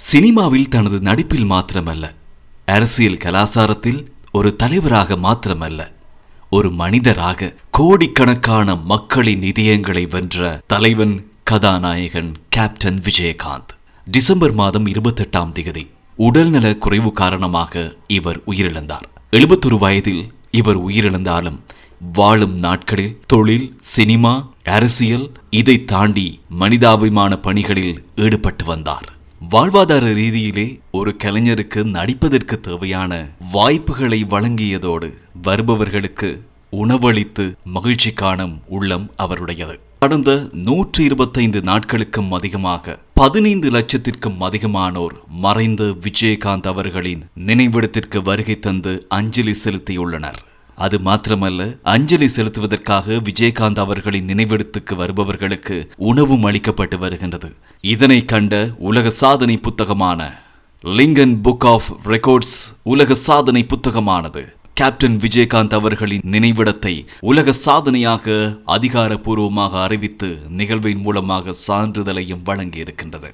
சினிமாவில் தனது நடிப்பில் மாத்திரமல்ல அரசியல் கலாசாரத்தில் ஒரு தலைவராக மாத்திரமல்ல ஒரு மனிதராக கோடிக்கணக்கான மக்களின் இதயங்களை வென்ற தலைவன் கதாநாயகன் கேப்டன் விஜயகாந்த். டிசம்பர் மாதம் இருபத்தெட்டாம் திகதி உடல்நல குறைவு காரணமாக இவர் உயிரிழந்தார். எழுபத்தொரு வயதில் இவர் உயிரிழந்தாலும் வாழும் நாட்களில் தொழில் சினிமா அரசியல் இதை தாண்டி மனிதாபிமான பணிகளில் ஈடுபட்டு வந்தார். வாழ்வாதார ரீதியிலே ஒரு கலைஞருக்கு நடிப்பதற்கு தேவையான வாய்ப்புகளை வழங்கியதோடு வருபவர்களுக்கு உணவளித்து மகிழ்ச்சி காணும் உள்ளம் அவருடையது. கடந்த நூற்றி இருபத்தைந்து நாட்களுக்கும் அதிகமாக பதினைந்து லட்சத்திற்கும் அதிகமானோர் மறைந்த விஜயகாந்த் அவர்களின் நினைவிடத்திற்கு வருகை தந்து அஞ்சலி செலுத்தியுள்ளனர். அது மாத்திரமல்ல அஞ்சலி செலுத்துவதற்காக விஜயகாந்த் அவர்களின் நினைவிடத்துக்கு வருபவர்களுக்கு உணவும் அளிக்கப்பட்டு வருகின்றது. இதனை கண்ட உலக சாதனை புத்தகமான லிங்கன் புக் ஆஃப் ரெக்கார்ட்ஸ் உலக சாதனை புத்தகமானது கேப்டன் விஜயகாந்த் அவர்களின் நினைவிடத்தை உலக சாதனையாக அதிகாரப்பூர்வமாக அறிவித்து நிகழ்வின் மூலமாக சான்றிதழையும் வழங்கியிருக்கின்றது.